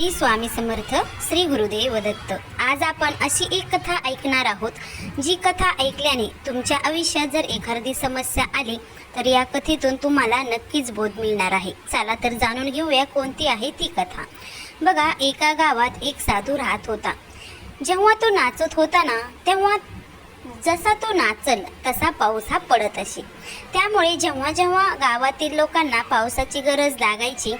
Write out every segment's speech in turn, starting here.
श्री स्वामी समर्थ श्री गुरुदेव दत्त. आज आपण अशी एक कथा ऐकणार आहोत जी कथा ऐकल्याने तुमच्या आयुष्यात जर एखादी समस्या आली तर या कथेतून तुम्हाला नक्कीच बोध मिळणार आहे. चला तर जाणून घेऊया कोणती आहे ती कथा. बघा एका गावात एक साधू राहत होता. जेव्हा तो नाचत होता ना तेव्हा जसा तो नाचल तसा पाऊस हा पडत असे. त्यामुळे जेव्हा जेव्हा गावातील लोकांना पावसाची गरज लागायची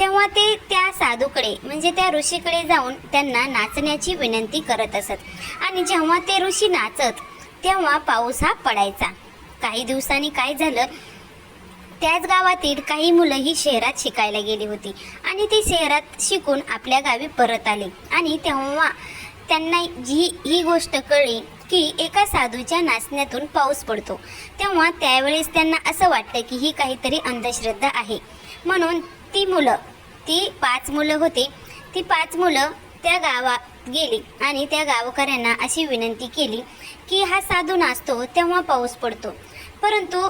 तेव्हा ते त्या साधूकडे म्हणजे त्या ऋषीकडे जाऊन त्यांना नाचण्याची विनंती करत असत. आणि जेव्हा ते ऋषी नाचत तेव्हा पाऊस हा पडायचा. काही दिवसांनी काय झालं त्याच गावातील काही मुलं ही शहरात शिकायला गेली होती. आणि ती शहरात शिकून आपल्या गावी परत आले. आणि तेव्हा त्यांना जी ही गोष्ट कळली की एका साधूच्या नाचण्यातून पाऊस पडतो. तेव्हा त्यावेळेस त्यांना असं वाटतं की ही काहीतरी अंधश्रद्धा आहे. म्हणून ती मुलं ती पाच मुलं होती. ती पाच मुलं त्या गावात गेली आणि त्या गावकऱ्यांना अशी विनंती केली की हा साधू नाचतो तेव्हा पाऊस पडतो. परंतु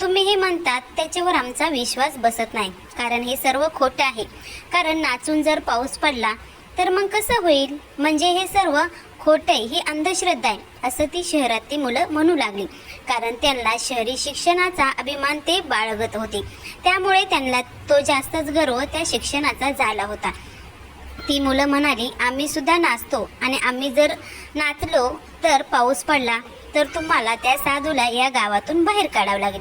तुम्ही हे म्हणतात त्याच्यावर आमचा विश्वास बसत नाही. कारण हे सर्व खोटं आहे. कारण नाचून जर पाऊस पडला तर मग कसं होईल? म्हणजे हे सर्व खोटं ही अंधश्रद्धा आहे असं ती शहरातली मुलं म्हणू लागली. कारण त्यांना शहरी शिक्षणाचा अभिमान ते बाळगत होते. त्यामुळे त्यांना तो जास्तच गर्व त्या शिक्षणाचा झाला होता. ती मुलं म्हणाली आम्ही सुद्धा नाचतो आणि आम्ही जर नाचलो तर पाऊस पडला तर तुम्हाला त्या साधूला या गावातून बाहेर काढावं लागेल.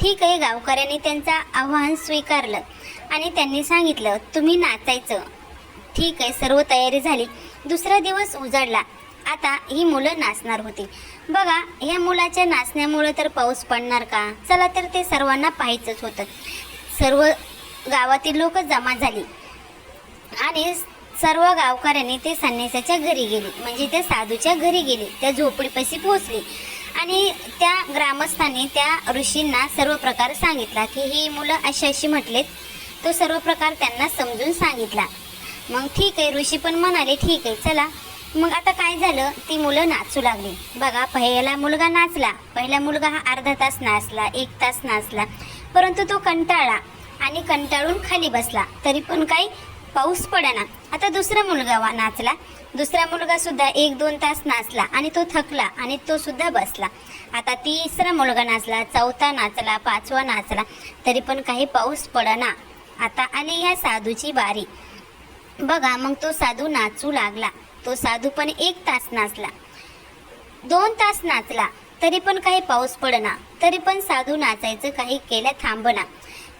ठीक आहे गावकऱ्यांनी त्यांचं आव्हान स्वीकारलं आणि त्यांनी सांगितलं तुम्ही नाचायचं. ठीक आहे सर्व तयारी झाली. दुसरा दिवस उजाडला. आता ही मुलं नाचणार होती. बघा ह्या मुलाच्या नाचण्यामुळं तर पाऊस पडणार का? चला तर ते सर्वांना पाहायचंच होतं. सर्व गावातील लोक जमा झाली. आणि सर्व गावकऱ्यांनी ते संन्यासाच्या घरी गेले. म्हणजे त्या साधूच्या घरी गेले. त्या झोपडीपाशी पोहोचले. आणि त्या ग्रामस्थांनी त्या ऋषींना सर्व प्रकार सांगितला की ही मुलं अशी अशी म्हटलेत. तो सर्व प्रकार त्यांना समजून सांगितला. मग ठीक आहे ऋषी पण म्हणाले ठीक आहे चला. मग आता काय झालं? ती मुलं नाचू लागली. बघा पहिला मुलगा नाचला. पहिला मुलगा हा अर्धा तास नाचला एक तास नाचला. परंतु तो कंटाळा आणि कंटाळून खाली बसला. तरी पण काही पाऊस पडेना. आता दुसरा मुलगा वा नाचला. दुसरा मुलगा सुद्धा एक दोन तास नाचला आणि तो थकला आणि तो सुद्धा बसला. आता तिसरा मुलगा नाचला चौथा नाचला पाचवा नाचला. तरी पण काही पाऊस पडना. आता आली ह्या साधूची बारी. बघा मग तो साधू नाचू लागला. तो साधू पण एक तास नाचला. दोन तास नाचला तरी पण काही पाऊस पडना तरी पण साधू नाचायचं काही केलं थांबना.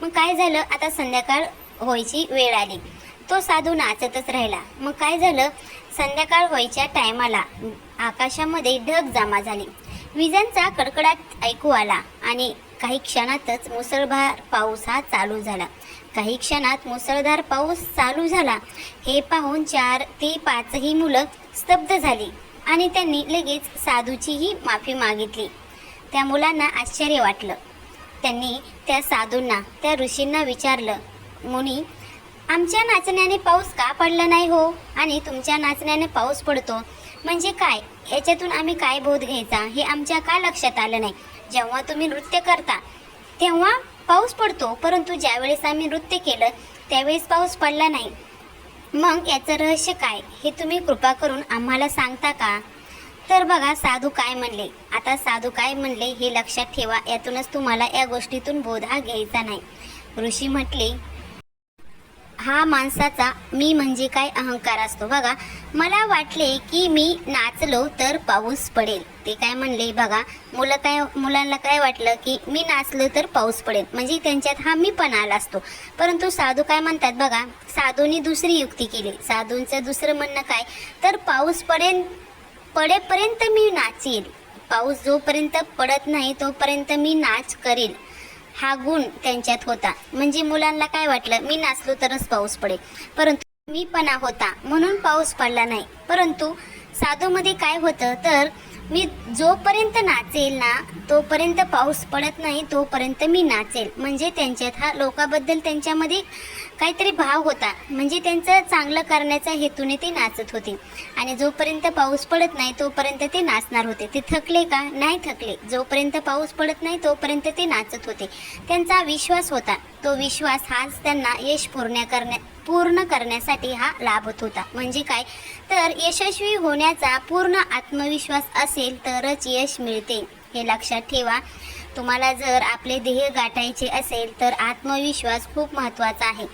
मग काय झालं आता संध्याकाळ व्हायची वेळ आली. तो साधू नाचतच राहिला. मग काय झालं संध्याकाळ व्हायच्या टायमाला आकाशामध्ये ढग जमा झाली. विजांचा कडकडाट ऐकू आला आणि काही क्षणातच मुसळधार पाऊस हा चालू झाला. काही क्षणात मुसळधार पाऊस चालू झाला. हे पाहून चार ते पाचही मुलं स्तब्ध झाली आणि त्यांनी लगेच साधूचीही माफी मागितली. त्या मुलांना आश्चर्य वाटलं. त्यांनी त्या साधूंना त्या ऋषींना विचारलं मुनी आमच्या नाचण्याने पाऊस का पडला नाही हो? आणि तुमच्या नाचण्याने पाऊस पडतो. म्हणजे काय? याच्यातून आम्ही काय बोध घ्यायचा? हे आमच्या का लक्षात आलं नाही? जेव्हा तुम्ही नृत्य करता तेव्हा पाऊस पडतो. परंतु ज्यावेळेस आम्ही नृत्य केलं त्यावेळेस पाऊस पडला नाही. मग याचं रहस्य काय? हे तुम्ही कृपा करून आम्हाला सांगता का? तर बघा साधू काय म्हणले? आता साधू काय म्हणले हे लक्षात ठेवा. यातूनच तुम्हाला या गोष्टीतून बोध हा घ्यायचा नाही. ऋषी म्हटले हा माणसाचा मी म्हणजे काय अहंकार असतो. बघा मला वाटले की मी नाचलो तर पाऊस पडेल. ते काय म्हणले बघा मुलं काय मुलांना काय वाटलं की मी नाचलो तर पाऊस पडेल. म्हणजे त्यांच्यात हा मी पण आला असतो. परंतु साधू काय म्हणतात बघा साधूंनी दुसरी युक्ती केली. साधूंचं दुसरं म्हणणं काय? तर पाऊस पडेल पडेपर्यंत मी नाचेल. पाऊस जोपर्यंत पडत नाही तोपर्यंत मी नाच करेल हा गुण त्यांच्यात होता. म्हणजे मुलांना काय वाटलं? मी नाचलो तरच पाऊस पडेल. परंतु मी पणा होता म्हणून पाऊस पडला नाही. परंतु साधूमध्ये काय होतं? तर मी जोपर्यंत नाचेल ना तोपर्यंत पाऊस पडत नाही तोपर्यंत मी नाचेल. म्हणजे त्यांच्यात हा लोकाबद्दल त्यांच्यामध्ये काहीतरी भाव होता. म्हणजे त्यांचं चांगलं करण्याच्या हेतूने ते नाचत होते. आणि जोपर्यंत पाऊस पडत नाही तोपर्यंत ते नाचणार होते. ते थकले का? नाही थकले. जोपर्यंत पाऊस पडत नाही तोपर्यंत ते नाचत होते. त्यांचा विश्वास होता. तो विश्वास हाच त्यांना यश पूर्ण करण्या पूर्ण करण्यासाठी हा लाभत होता. म्हणजे काय? तर यशस्वी होण्याचा पूर्ण आत्मविश्वास असेल तरच यश मिळते. हे लक्षात ठेवा. तुम्हाला जर आपले ध्येय गाठायचे असेल तर आत्मविश्वास खूप महत्त्वाचा आहे.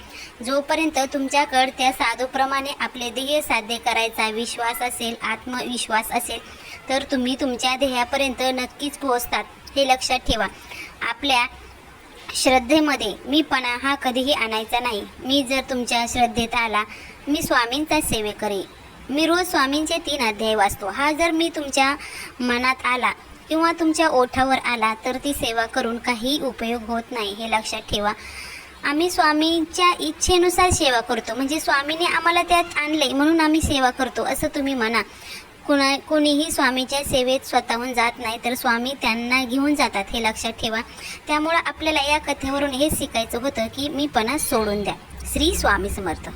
जोपर्यंत तुमच्याकडे त्या साधूप्रमाणे आपले ध्येय साध्य करायचा विश्वास असेल आत्मविश्वास असेल तर तुम्ही तुमच्या ध्येयापर्यंत नक्कीच पोहोचतात. हे लक्षात ठेवा. आपल्या श्रद्धेमध्ये मीपणा हा कधीही आणायचा नाही. मी जर तुमच्या श्रद्धेत आला मी स्वामींचा सेवेकरी मी रोज स्वामींचे तीन अध्याय वाचतो. हा जर मी तुमच्या मनात आला किंवा तुमच्या ओठावर आला तर ती सेवा करून काही उपयोग होत नाही हे लक्षात ठेवा. आम्ही स्वामींच्या इच्छेनुसार सेवा करतो. म्हणजे स्वामीने आम्हाला त्यात आणले म्हणून आम्ही सेवा करतो असं तुम्ही म्हणा. कुणा कुणीही स्वामीच्या सेवेत स्वतःहून जात नाही तर स्वामी त्यांना घेऊन जातात हे लक्षात ठेवा. त्यामुळं आपल्याला या कथेवरून हे शिकायचं होतं की मी पणा सोडून द्या. श्री स्वामी समर्थ.